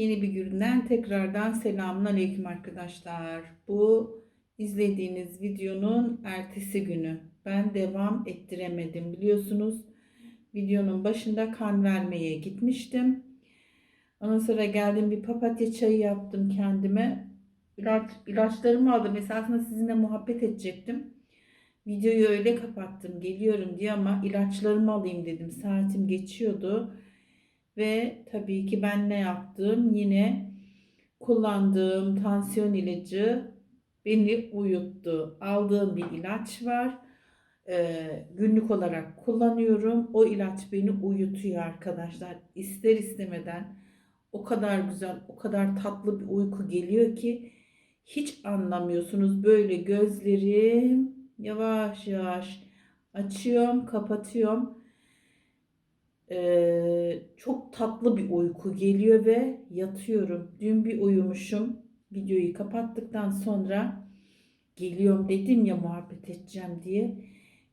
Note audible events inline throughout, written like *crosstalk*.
Yeni bir günden tekrardan selamun aleyküm arkadaşlar. Bu izlediğiniz videonun ertesi günü. Ben devam ettiremedim biliyorsunuz. Videonun başında kan vermeye gitmiştim. Ondan sonra geldim bir papatya çayı yaptım kendime. İlaç, ilaçlarımı aldım. Esasında sizinle muhabbet edecektim. Videoyu öyle kapattım. Geliyorum diye ama ilaçlarımı alayım dedim. Saatim geçiyordu. Ve tabii ki ben ne yaptım? Yine kullandığım tansiyon ilacı beni uyuttu. Aldığım bir ilaç var. Ee, günlük olarak kullanıyorum. O ilaç beni uyutuyor arkadaşlar. İster istemeden o kadar güzel, o kadar tatlı bir uyku geliyor ki hiç anlamıyorsunuz. Böyle gözlerim yavaş yavaş açıyorum, kapatıyorum. Ee, çok tatlı bir uyku geliyor ve yatıyorum. Dün bir uyumuşum. Videoyu kapattıktan sonra geliyorum dedim ya muhabbet edeceğim diye.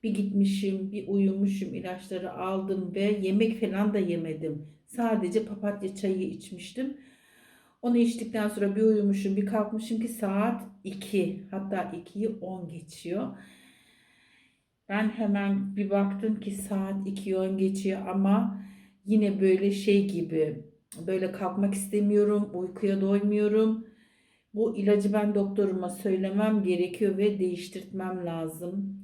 Bir gitmişim, bir uyumuşum, ilaçları aldım ve yemek falan da yemedim. Sadece papatya çayı içmiştim. Onu içtikten sonra bir uyumuşum, bir kalkmışım ki saat 2. Hatta 2'yi 10 geçiyor. Ben hemen bir baktım ki saat 2'yi 10 geçiyor ama yine böyle şey gibi böyle kalkmak istemiyorum, uykuya doymuyorum. Bu ilacı ben doktoruma söylemem gerekiyor ve değiştirtmem lazım.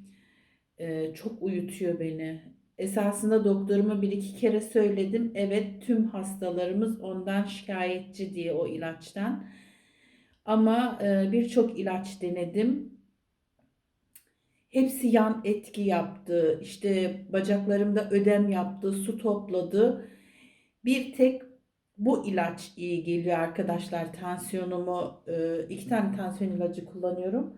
Ee, çok uyutuyor beni. Esasında doktoruma bir iki kere söyledim. Evet tüm hastalarımız ondan şikayetçi diye o ilaçtan. Ama e, birçok ilaç denedim. Hepsi yan etki yaptı. İşte bacaklarımda ödem yaptı, su topladı. Bir tek bu ilaç iyi geliyor arkadaşlar. Tansiyonumu e, iki tane tansiyon ilacı kullanıyorum.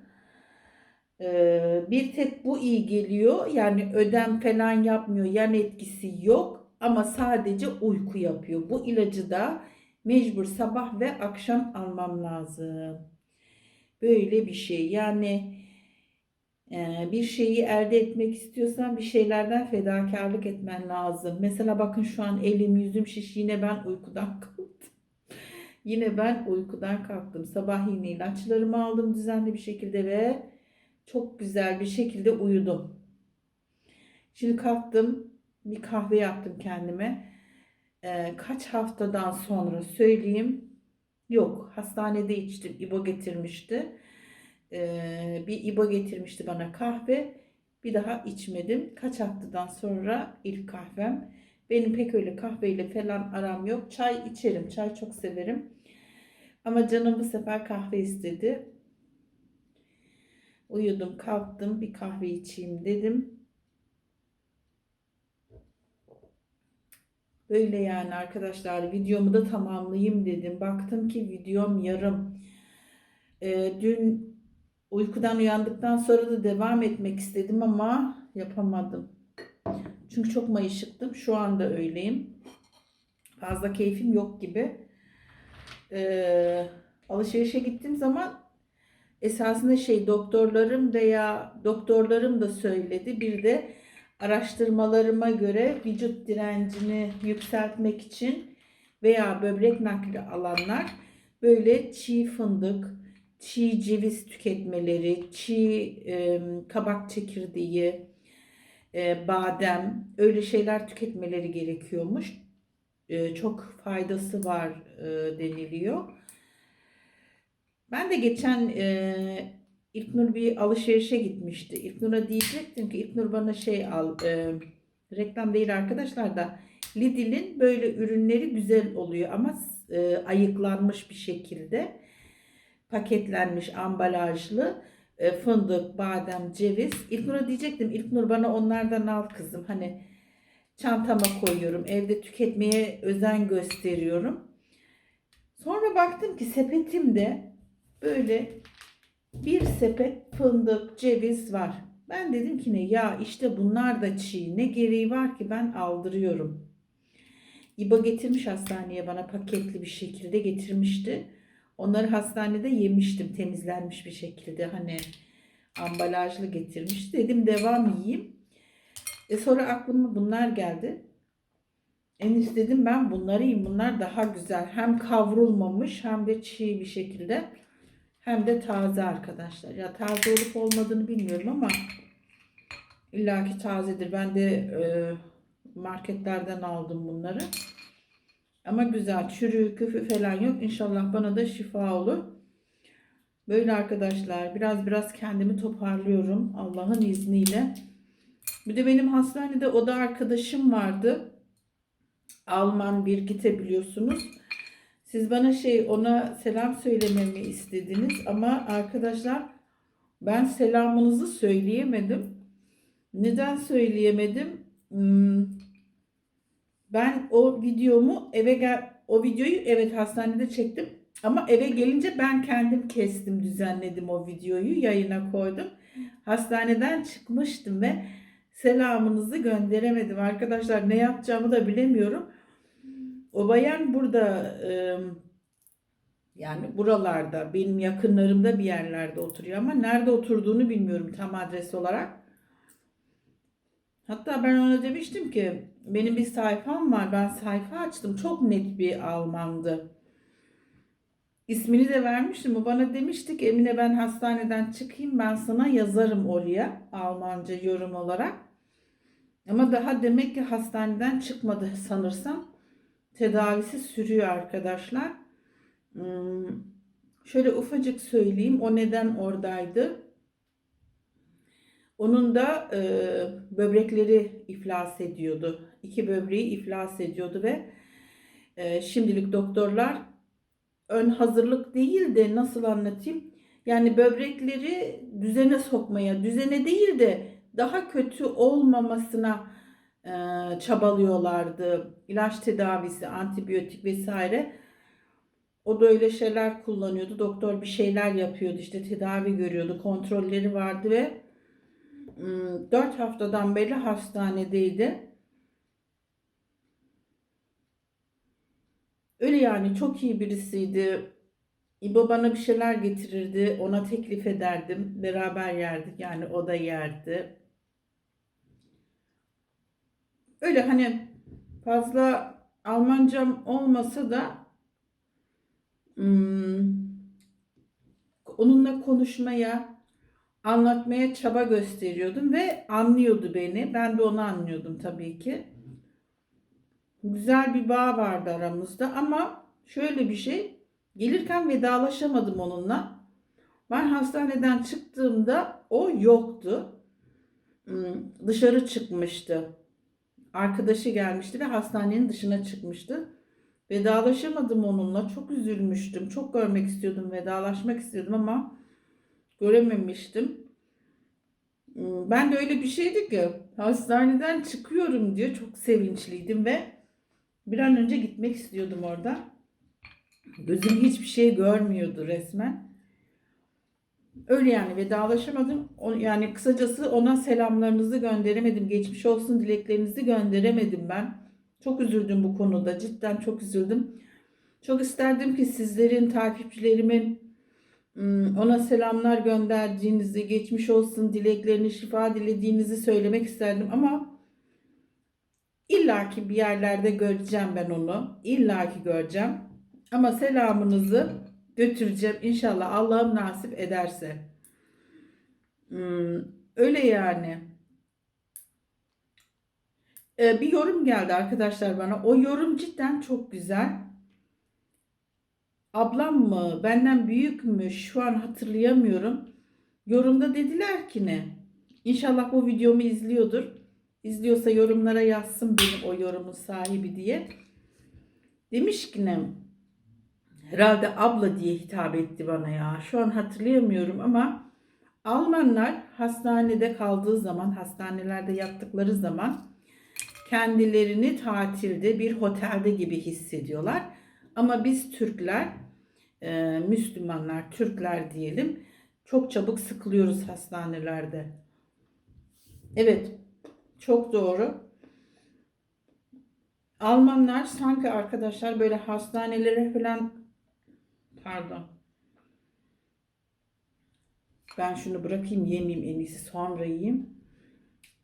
E, bir tek bu iyi geliyor. Yani ödem falan yapmıyor. Yan etkisi yok. Ama sadece uyku yapıyor. Bu ilacı da mecbur sabah ve akşam almam lazım. Böyle bir şey. Yani bir şeyi elde etmek istiyorsan bir şeylerden fedakarlık etmen lazım. Mesela bakın şu an elim yüzüm şiş yine ben uykudan *laughs* kalktım. Yine ben uykudan kalktım. Sabah yine ilaçlarımı aldım düzenli bir şekilde ve çok güzel bir şekilde uyudum. Şimdi kalktım bir kahve yaptım kendime. Kaç haftadan sonra söyleyeyim. Yok hastanede içtim. İbo getirmişti e, bir İbo getirmişti bana kahve. Bir daha içmedim. Kaç haftadan sonra ilk kahvem. Benim pek öyle kahveyle falan aram yok. Çay içerim. Çay çok severim. Ama canım bu sefer kahve istedi. Uyudum, kalktım, bir kahve içeyim dedim. Böyle yani arkadaşlar videomu da tamamlayayım dedim. Baktım ki videom yarım. Ee, dün Uykudan uyandıktan sonra da devam etmek istedim ama yapamadım. Çünkü çok mayışıktım. Şu anda öyleyim. Fazla keyfim yok gibi. Ee, alışverişe gittiğim zaman esasında şey doktorlarım veya doktorlarım da söyledi. Bir de araştırmalarıma göre vücut direncini yükseltmek için veya böbrek nakli alanlar böyle çiğ fındık, çiğ ceviz tüketmeleri, çiğ e, kabak çekirdeği, e, badem öyle şeyler tüketmeleri gerekiyormuş. E, çok faydası var e, deniliyor. Ben de geçen e, İlknur bir alışverişe gitmişti. İlknur'a diyecektim ki İlknur bana şey al, e, reklam değil arkadaşlar da Lidl'in böyle ürünleri güzel oluyor ama e, ayıklanmış bir şekilde paketlenmiş ambalajlı e, fındık, badem, ceviz. İlknur'a diyecektim İlknur bana onlardan al kızım. Hani çantama koyuyorum. Evde tüketmeye özen gösteriyorum. Sonra baktım ki sepetimde böyle bir sepet fındık, ceviz var. Ben dedim ki ne ya işte bunlar da çiğ. Ne gereği var ki ben aldırıyorum. İba getirmiş hastaneye bana paketli bir şekilde getirmişti. Onları hastanede yemiştim temizlenmiş bir şekilde hani ambalajlı getirmiş. Dedim devam yiyeyim. E sonra aklıma bunlar geldi. En istedim ben bunları yiyeyim. Bunlar daha güzel. Hem kavrulmamış hem de çiğ bir şekilde. Hem de taze arkadaşlar. Ya taze olup olmadığını bilmiyorum ama illaki tazedir. Ben de e, marketlerden aldım bunları. Ama güzel. Çürü, küfü falan yok. İnşallah bana da şifa olur. Böyle arkadaşlar. Biraz biraz kendimi toparlıyorum. Allah'ın izniyle. Bir de benim hastanede oda arkadaşım vardı. Alman Birgit'e biliyorsunuz. Siz bana şey ona selam söylememi istediniz ama arkadaşlar ben selamınızı söyleyemedim. Neden söyleyemedim? Hmm, Ben o videomu eve gel o videoyu evet hastanede çektim ama eve gelince ben kendim kestim, düzenledim o videoyu, yayına koydum. Hastaneden çıkmıştım ve selamınızı gönderemedim arkadaşlar. Ne yapacağımı da bilemiyorum. O bayan burada e, yani buralarda benim yakınlarımda bir yerlerde oturuyor ama nerede oturduğunu bilmiyorum tam adres olarak. Hatta ben ona demiştim ki benim bir sayfam var ben sayfa açtım çok net bir Almandı. İsmini de vermiştim. Bana demişti ki Emine ben hastaneden çıkayım ben sana yazarım oraya Almanca yorum olarak. Ama daha demek ki hastaneden çıkmadı sanırsam. Tedavisi sürüyor arkadaşlar. Hmm, Şöyle ufacık söyleyeyim. O neden oradaydı? Onun da e, böbrekleri iflas ediyordu. İki böbreği iflas ediyordu ve e, şimdilik doktorlar ön hazırlık değil de nasıl anlatayım? Yani böbrekleri düzene sokmaya, düzene değil de daha kötü olmamasına e, çabalıyorlardı. İlaç tedavisi, antibiyotik vesaire. O da öyle şeyler kullanıyordu. Doktor bir şeyler yapıyordu. işte tedavi görüyordu. Kontrolleri vardı ve 4 haftadan beri hastanedeydi. Öyle yani çok iyi birisiydi. İbo bana bir şeyler getirirdi. Ona teklif ederdim. Beraber yerdik. Yani o da yerdi. Öyle hani fazla Almancam olmasa da hmm, onunla konuşmaya, anlatmaya çaba gösteriyordum ve anlıyordu beni. Ben de onu anlıyordum tabii ki. Güzel bir bağ vardı aramızda ama şöyle bir şey, gelirken vedalaşamadım onunla. Ben hastaneden çıktığımda o yoktu. Hmm, Dışarı çıkmıştı. Arkadaşı gelmişti ve hastanenin dışına çıkmıştı. Vedalaşamadım onunla. Çok üzülmüştüm. Çok görmek istiyordum. Vedalaşmak istiyordum ama görememiştim. Hmm, Ben de öyle bir şeydi ki hastaneden çıkıyorum diye çok sevinçliydim ve bir an önce gitmek istiyordum orada. Gözüm hiçbir şey görmüyordu resmen. Öyle yani vedalaşamadım. Yani kısacası ona selamlarınızı gönderemedim. Geçmiş olsun dileklerinizi gönderemedim ben. Çok üzüldüm bu konuda. Cidden çok üzüldüm. Çok isterdim ki sizlerin, takipçilerimin ona selamlar gönderdiğinizi, geçmiş olsun dileklerini, şifa dilediğinizi söylemek isterdim ama illaki bir yerlerde göreceğim ben onu. İllaki göreceğim. Ama selamınızı götüreceğim inşallah Allah'ım nasip ederse. Hmm, öyle yani. Ee, bir yorum geldi arkadaşlar bana. O yorum cidden çok güzel. Ablam mı, benden büyük mü şu an hatırlayamıyorum. Yorumda dediler ki ne? İnşallah bu videomu izliyordur. İzliyorsa yorumlara yazsın benim o yorumun sahibi diye. Demiş ki ne? Herhalde abla diye hitap etti bana ya. Şu an hatırlayamıyorum ama Almanlar hastanede kaldığı zaman, hastanelerde yattıkları zaman kendilerini tatilde bir otelde gibi hissediyorlar. Ama biz Türkler, e, Müslümanlar, Türkler diyelim, çok çabuk sıkılıyoruz hastanelerde. Evet, çok doğru. Almanlar sanki arkadaşlar böyle hastanelere falan pardon. Ben şunu bırakayım yemeyeyim en iyisi sonra yiyeyim.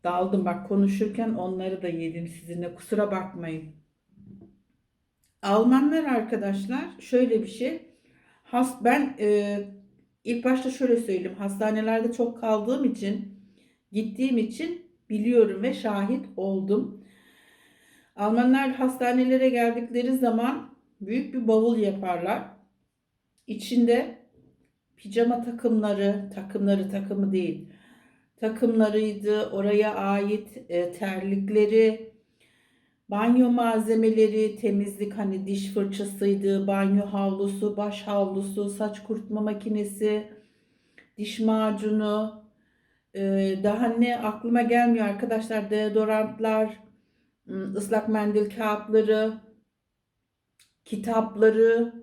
Daldım bak konuşurken onları da yedim sizinle kusura bakmayın. Almanlar arkadaşlar şöyle bir şey. Has, ben e, ilk başta şöyle söyleyeyim. Hastanelerde çok kaldığım için, gittiğim için biliyorum ve şahit oldum. Almanlar hastanelere geldikleri zaman büyük bir bavul yaparlar. İçinde pijama takımları, takımları takımı değil, takımlarıydı, oraya ait e, terlikleri, banyo malzemeleri, temizlik hani diş fırçasıydı, banyo havlusu, baş havlusu, saç kurutma makinesi, diş macunu, e, daha ne aklıma gelmiyor arkadaşlar deodorantlar, ım, ıslak mendil kağıtları, kitapları,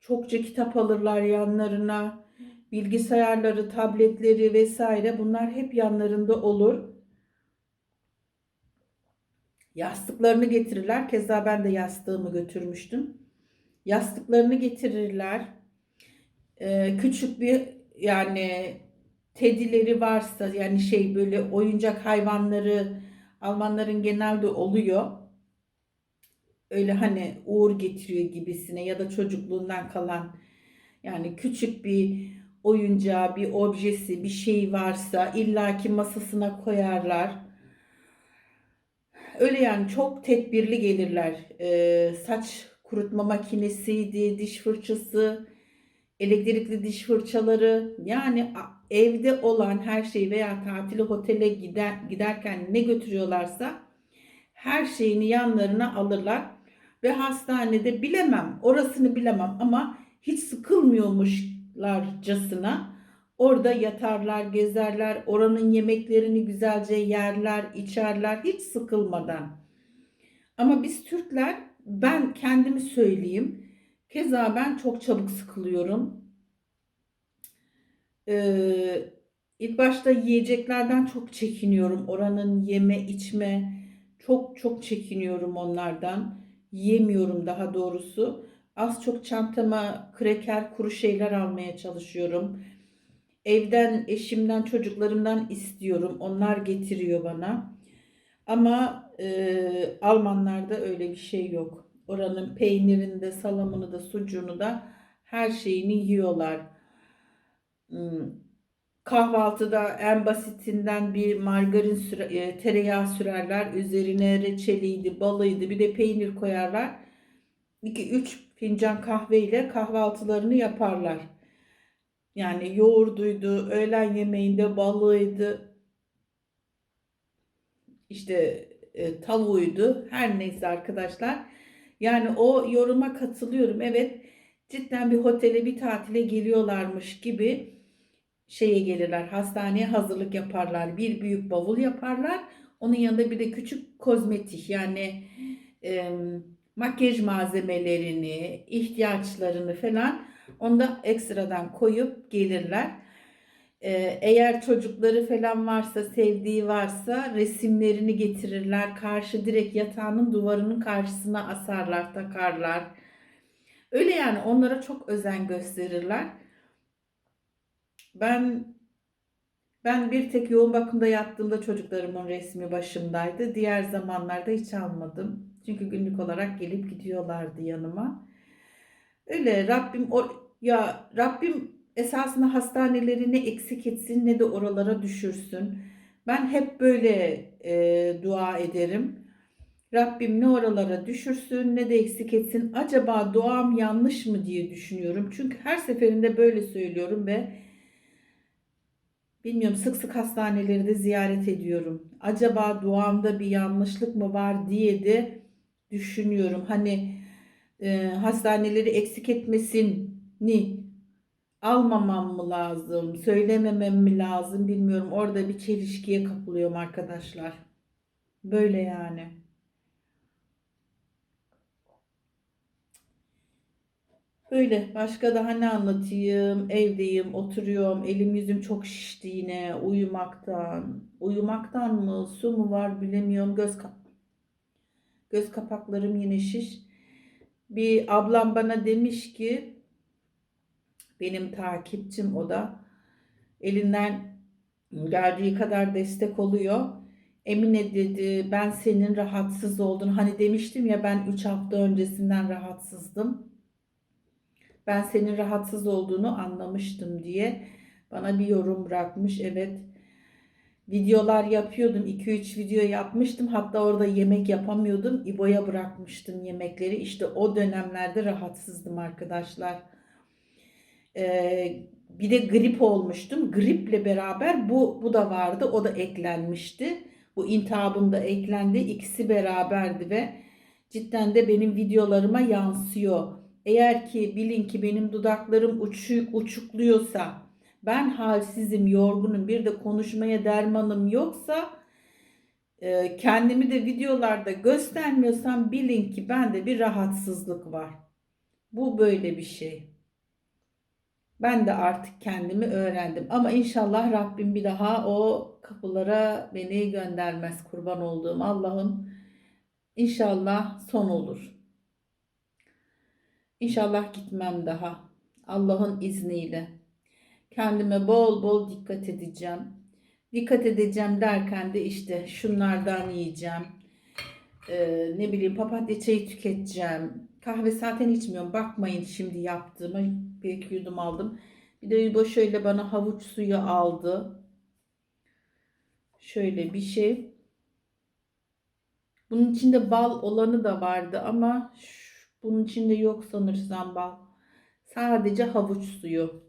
çokça kitap alırlar yanlarına, bilgisayarları, tabletleri vesaire bunlar hep yanlarında olur. Yastıklarını getirirler. Keza ben de yastığımı götürmüştüm. Yastıklarını getirirler. Ee, küçük bir yani tedileri varsa yani şey böyle oyuncak hayvanları Almanların genelde oluyor. Öyle hani uğur getiriyor gibisine ya da çocukluğundan kalan yani küçük bir oyuncağı, bir objesi, bir şey varsa illaki masasına koyarlar. Öyle yani çok tedbirli gelirler. Ee, saç kurutma makinesiydi, diş fırçası, elektrikli diş fırçaları. Yani evde olan her şey veya tatili otele gider, giderken ne götürüyorlarsa her şeyini yanlarına alırlar. Ve hastanede bilemem, orasını bilemem ama hiç sıkılmıyormuşlarcasına orada yatarlar, gezerler, oranın yemeklerini güzelce yerler, içerler hiç sıkılmadan. Ama biz Türkler, ben kendimi söyleyeyim, keza ben çok çabuk sıkılıyorum. Ee, ilk başta yiyeceklerden çok çekiniyorum. Oranın yeme içme çok çok çekiniyorum onlardan. Yiyemiyorum daha doğrusu. Az çok çantama kreker, kuru şeyler almaya çalışıyorum. Evden, eşimden, çocuklarımdan istiyorum. Onlar getiriyor bana. Ama e, Almanlarda öyle bir şey yok. Oranın peynirinde, salamını da, sucuğunu da her şeyini yiyorlar. Hmm, Kahvaltıda en basitinden bir margarin süre, e, tereyağı sürerler. Üzerine reçeliydi, balıydı, bir de peynir koyarlar. 2-3 fincan kahveyle kahvaltılarını yaparlar. Yani yoğurduydu, öğlen yemeğinde balığıydı, işte e, tavuğuydu. Her neyse arkadaşlar. Yani o yoruma katılıyorum. Evet, cidden bir otele, bir tatile geliyorlarmış gibi şeye gelirler. Hastaneye hazırlık yaparlar. Bir büyük bavul yaparlar. Onun yanında bir de küçük kozmetik yani e, makyaj malzemelerini, ihtiyaçlarını falan onda ekstradan koyup gelirler. Ee, eğer çocukları falan varsa, sevdiği varsa resimlerini getirirler. Karşı direkt yatağının duvarının karşısına asarlar, takarlar. Öyle yani onlara çok özen gösterirler. Ben ben bir tek yoğun bakımda yattığımda çocuklarımın resmi başımdaydı. Diğer zamanlarda hiç almadım. Çünkü günlük olarak gelip gidiyorlardı yanıma. Öyle Rabbim o ya Rabbim esasında hastaneleri ne eksik etsin ne de oralara düşürsün. Ben hep böyle e, dua ederim. Rabbim ne oralara düşürsün ne de eksik etsin. Acaba duam yanlış mı diye düşünüyorum. Çünkü her seferinde böyle söylüyorum ve bilmiyorum sık sık hastaneleri de ziyaret ediyorum. Acaba duamda bir yanlışlık mı var diye de düşünüyorum. Hani e, hastaneleri eksik etmesini almamam mı lazım, söylememem mi lazım bilmiyorum. Orada bir çelişkiye kapılıyorum arkadaşlar. Böyle yani. Böyle başka daha ne anlatayım? Evdeyim, oturuyorum. Elim yüzüm çok şişti yine uyumaktan. Uyumaktan mı, su mu var bilemiyorum. Göz kap göz kapaklarım yine şiş. Bir ablam bana demiş ki benim takipçim o da elinden geldiği kadar destek oluyor. Emine dedi ben senin rahatsız oldun. Hani demiştim ya ben 3 hafta öncesinden rahatsızdım. Ben senin rahatsız olduğunu anlamıştım diye bana bir yorum bırakmış. Evet videolar yapıyordum. 2-3 video yapmıştım. Hatta orada yemek yapamıyordum. İbo'ya bırakmıştım yemekleri. İşte o dönemlerde rahatsızdım arkadaşlar. Ee, bir de grip olmuştum. Griple beraber bu bu da vardı. O da eklenmişti. Bu intihabım da eklendi. İkisi beraberdi ve cidden de benim videolarıma yansıyor. Eğer ki bilin ki benim dudaklarım uçuk uçukluyorsa, ben halsizim, yorgunum, bir de konuşmaya dermanım yoksa e, kendimi de videolarda göstermiyorsam bilin ki bende bir rahatsızlık var. Bu böyle bir şey. Ben de artık kendimi öğrendim. Ama inşallah Rabbim bir daha o kapılara beni göndermez kurban olduğum Allah'ım. İnşallah son olur. İnşallah gitmem daha. Allah'ın izniyle. Kendime bol bol dikkat edeceğim. Dikkat edeceğim derken de işte şunlardan yiyeceğim. Ee, ne bileyim papatya çayı tüketeceğim. Kahve zaten içmiyorum. Bakmayın şimdi yaptığıma. Bir iki yudum aldım. Bir de İbo şöyle bana havuç suyu aldı. Şöyle bir şey. Bunun içinde bal olanı da vardı ama bunun içinde yok sanırsam bal. Sadece havuç suyu.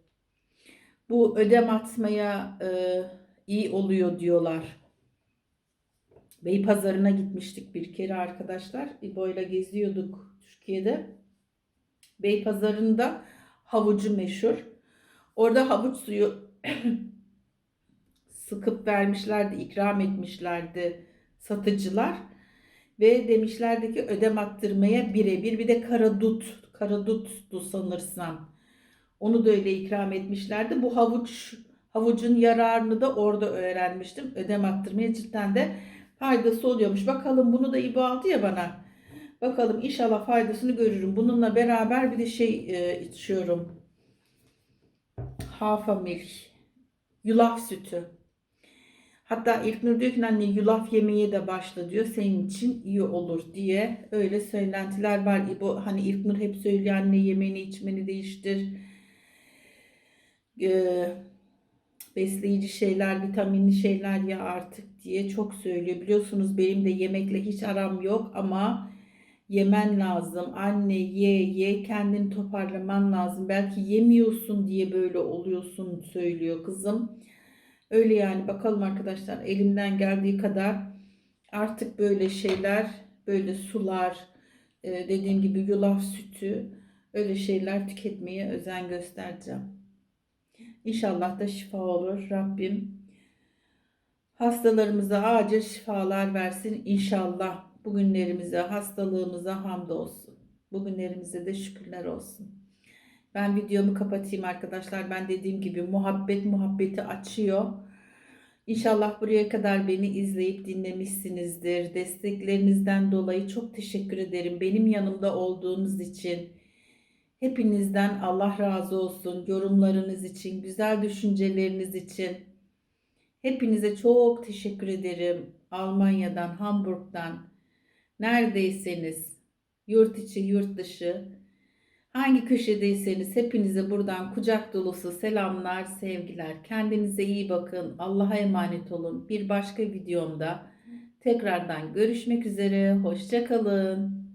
Bu ödem atmaya e, iyi oluyor diyorlar. Beypazarı'na gitmiştik bir kere arkadaşlar. İbo'yla geziyorduk Türkiye'de. Beypazarı'nda havucu meşhur. Orada havuç suyu *clears throat* sıkıp vermişlerdi, ikram etmişlerdi satıcılar. Ve demişlerdi ki ödem attırmaya birebir bir de karadut, karaduttu sanırsam. Onu da öyle ikram etmişlerdi. Bu havuç havucun yararını da orada öğrenmiştim. Ödem attırmaya cidden de faydası oluyormuş. Bakalım bunu da İbo aldı ya bana. Bakalım inşallah faydasını görürüm. Bununla beraber bir de şey e, içiyorum. Hafa milk. Yulaf sütü. Hatta İlknur diyor ki anne yulaf yemeye de başla diyor. Senin için iyi olur diye. Öyle söylentiler var. İbo, hani İlknur hep söylüyor anne yemeni içmeni değiştir. Ee, besleyici şeyler, vitaminli şeyler ya artık diye çok söylüyor. Biliyorsunuz benim de yemekle hiç aram yok ama yemen lazım. Anne ye ye kendini toparlaman lazım. Belki yemiyorsun diye böyle oluyorsun söylüyor kızım. Öyle yani bakalım arkadaşlar elimden geldiği kadar artık böyle şeyler böyle sular e, dediğim gibi yulaf sütü öyle şeyler tüketmeye özen göstereceğim. İnşallah da şifa olur Rabbim. Hastalarımıza acil şifalar versin inşallah. Bugünlerimize, hastalığımıza hamdolsun. Bugünlerimize de şükürler olsun. Ben videomu kapatayım arkadaşlar. Ben dediğim gibi muhabbet muhabbeti açıyor. İnşallah buraya kadar beni izleyip dinlemişsinizdir. Desteklerinizden dolayı çok teşekkür ederim. Benim yanımda olduğunuz için. Hepinizden Allah razı olsun. Yorumlarınız için, güzel düşünceleriniz için. Hepinize çok teşekkür ederim. Almanya'dan, Hamburg'dan, neredeyseniz, yurt içi, yurt dışı, hangi köşedeyseniz hepinize buradan kucak dolusu selamlar, sevgiler. Kendinize iyi bakın. Allah'a emanet olun. Bir başka videomda tekrardan görüşmek üzere. Hoşça kalın.